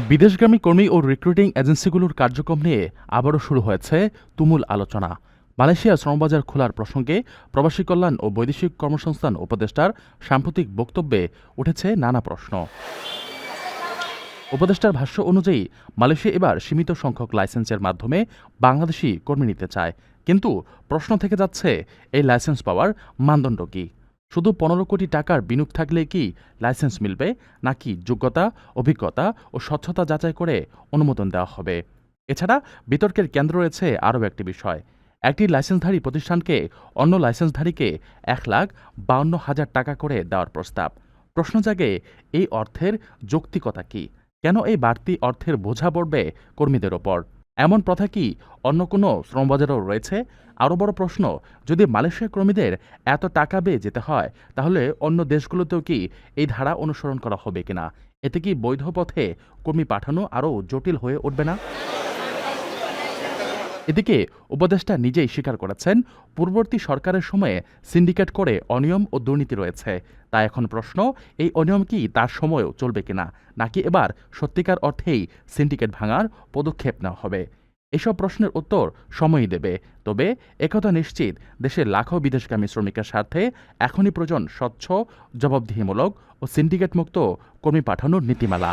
বিদেশগামী কর্মী ও রিক্রুটিং এজেন্সিগুলোর কার্যক্রম নিয়ে আবারও শুরু হয়েছে তুমুল আলোচনা। মালয়েশিয়া শ্রমবাজার খোলার প্রসঙ্গে প্রবাসী কল্যাণ ও বৈদেশিক কর্মসংস্থান উপদেষ্টার সাম্প্রতিক বক্তব্যে উঠেছে নানা প্রশ্ন। উপদেষ্টার ভাষ্য অনুযায়ী, মালয়েশিয়া এবার সীমিত সংখ্যক লাইসেন্সের মাধ্যমে বাংলাদেশি কর্মী নিতে চায়। কিন্তু প্রশ্ন থেকে যাচ্ছে, এই লাইসেন্স পাওয়ার মানদণ্ড কী? শুধু পনেরো কোটি টাকার বিনিয়োগ থাকলে কি লাইসেন্স মিলবে, নাকি যোগ্যতা, অভিজ্ঞতা ও স্বচ্ছতা যাচাই করে অনুমোদন দেওয়া হবে? এছাড়া বিতর্কের কেন্দ্র রয়েছে আরও একটি বিষয়। একটি লাইসেন্সধারী প্রতিষ্ঠানকে অন্য লাইসেন্সধারীকে এক লাখ বাউন্ন হাজার টাকা করে দেওয়ার প্রস্তাব। প্রশ্ন জাগে, এই অর্থের যৌক্তিকতা কি? কেন এই বাড়তি অর্থের বোঝা পড়বে কর্মীদের ওপর? এমন প্রথা কি অন্য কোনো শ্রমবাজারও রয়েছে? আরও বড় প্রশ্ন, যদি মালয়েশিয়া কর্মীদের এত টাকা বেয়ে যেতে হয়, তাহলে অন্য দেশগুলোতেও কি এই ধারা অনুসরণ করা হবে কিনা? এতে কি বৈধ পথে কর্মী পাঠানো আরও জটিল হয়ে উঠবে না? এদিকে উপদেষ্টা নিজেই স্বীকার করেছেন, পূর্ববর্তী সরকারের সময়ে সিন্ডিকেট করে অনিয়ম ও দুর্নীতি রয়েছে। তাই এখন প্রশ্ন, এই অনিয়ম কি তার সময়ও চলবে কিনা? নাকি এবার সত্যিকার অর্থেই সিন্ডিকেট ভাঙার পদক্ষেপ নেওয়া হবে? এসব প্রশ্নের উত্তর সময়ই দেবে। তবে একথা নিশ্চিত দেশের লাখো বিদেশগামী শ্রমিকের স্বার্থে এখনই প্রয়োজন স্বচ্ছ, জবাবদিহিমূলক ও সিন্ডিকেট মুক্ত কর্মী পাঠানোর নীতিমালা।